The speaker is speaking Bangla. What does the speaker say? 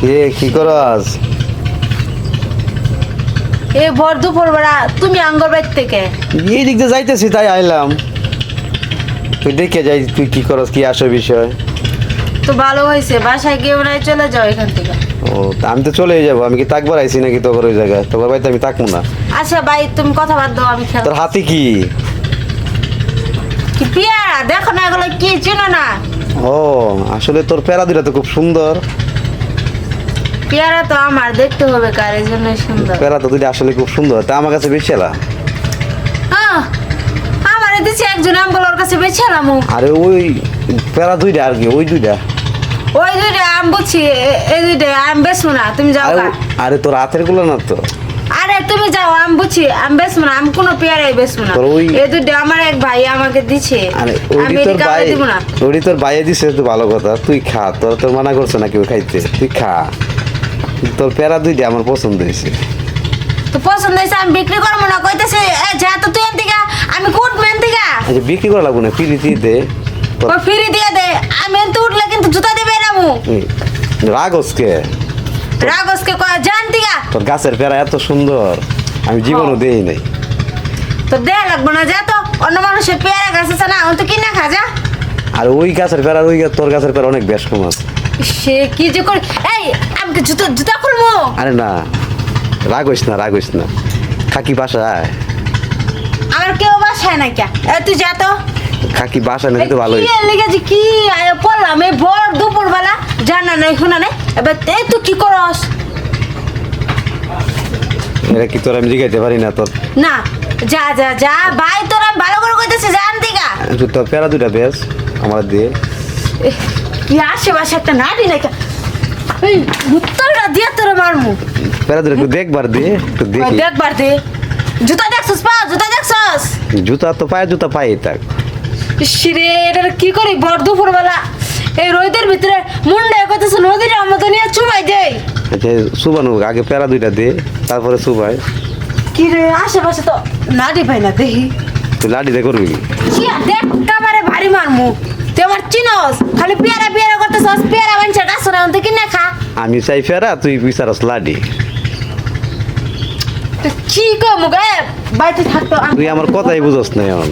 কে কি করস? এ ভর দুপুর বেলা তুমি আঙ্গর থেকে। এই দিক দিয়ে যাইতেছি তাই আইলাম। তুই দেখে যাই তুই কি করস কি আসে বিষয়? তো ভালো হয়েছে বাসায় গিয়ে চলে যাও এখান থেকে। ও তা আমি তো চলে যাব আমি কি তাকবার আইছি নাকি তোর ওই জায়গায়? তোর বাড়িতে আমি তাকবো না। আচ্ছা ভাই তুমি কথা বাদ দাও আমি খেলা তোর হাতে কি? কি পিয়ারা? দেখো না এগুলো কি চেনো না? ও আসলে তোর প্যারা দুটা তো খুব সুন্দর। পেয়ারা তো আমার দেখতে হবে কার এই জন্য সুন্দর। প্যারা তো আসলে খুব সুন্দর। তা আমার কাছে বেশি এলা। আমার দিচ্ছে একজন কাছে আরে ওই প্যারা দুইটা আর কি ওই দুইটা। ওই দুইটা আম বুঝছি এই দুইটা আম না তুমি যাও আরে তোর হাতেরগুলো না তো। আরে তুমি যাও আম বুঝছি আম বেসমু না আম কোনো পেয়ারাই না। ওই- এই আমার এক ভাই আমাকে দিছে। আমি তোর ভাই দিব না। তোর ভাইয়ে দিছে তো ভালো কথা তুই খা তোর তোর মানা করছে না কেউ খাইতে? তুই খা। তোর প্যারা দুইটা আমার পছন্দ হয়েছে। তো পছন্দ হয়েছে আমি বিক্রি করব না কইতেছে যা তো তুই থেকে আমি কুটবো এন থেকে আচ্ছা বিক্রি করা লাগবো না পিড়িতি দে। তোর ফিরি দিয়ে দে আমি এনতে উঠলে কিন্তু জুতা দেবে না মু রাগসকে রাগসকে কয় জান দিগা তোর গাছের প্যারা এত সুন্দর আমি জীবনও দেই নাই। তো দেয়া লাগবো না যা তো অন্য মানুষের পেয়ারা গাছ আছে না আমি তো কিনা খা যা। আর ওই গাছের প্যারা ওই তোর গাছের প্যারা অনেক বেশ কম আছে। সে কি যে করে? এই আমাকে জুতো জুতা খুলবো? আরে না রাগইস না রাগইস না। খাকি বাসায় আমার কেউ বাসায় না কে? এ তুই যা তো। খাকি বাসায় না কিন্তু ভালোই। কি এর লেগেছে কি আয় পড়লাম। এই ভোর দুপুর বেলা জানা নাই শোনা নাই। এবার এই তুই কি করস? এটা কি তোর আমি জিগাইতে পারি না তোর? না যা যা যা। ভাই তোর আমি ভালো করে কইতেছে জান দিগা। তুই তোর প্যারা দুইটা বেশ আমার দিয়ে কি আশেপাশে একটা নাড়ি নাকি? এই উত্তরটা দিয়ে তোর মারমু। দুটো একটু দেখবার দিয়ে একটু দেখি। দেখবার দে। জুতা দেখছস পা জুতা দেখছস? জুতা তো পায়ে জুতা পায়ে থাক। শিরে এটা কি করি? বড় দুপুর বেলা এই রোদের ভিতরে মুন্ডা কইতেছে নদীর মতো নিয়ে চুবাই দেই আচ্ছা সুবানু আগে প্যারা দুইটা দে তারপরে সুবাই কি রে আশেপাশে তো নাড়ি পাই না দেখি। তুই লাঠি দিয়ে করবি কি? দেখ কামারে ভারী মারমু। তুই আমার চিনস? খালি পেয়ারা পেয়ারা করতেছস পেয়ারা বানছে গাছ না অন্ত কিনে খা। আমি চাই পেয়ারা তুই বিচারস লাডি। কি কম গায়ে বাড়িতে থাকতো তুই আমার কথাই বুঝস না এমন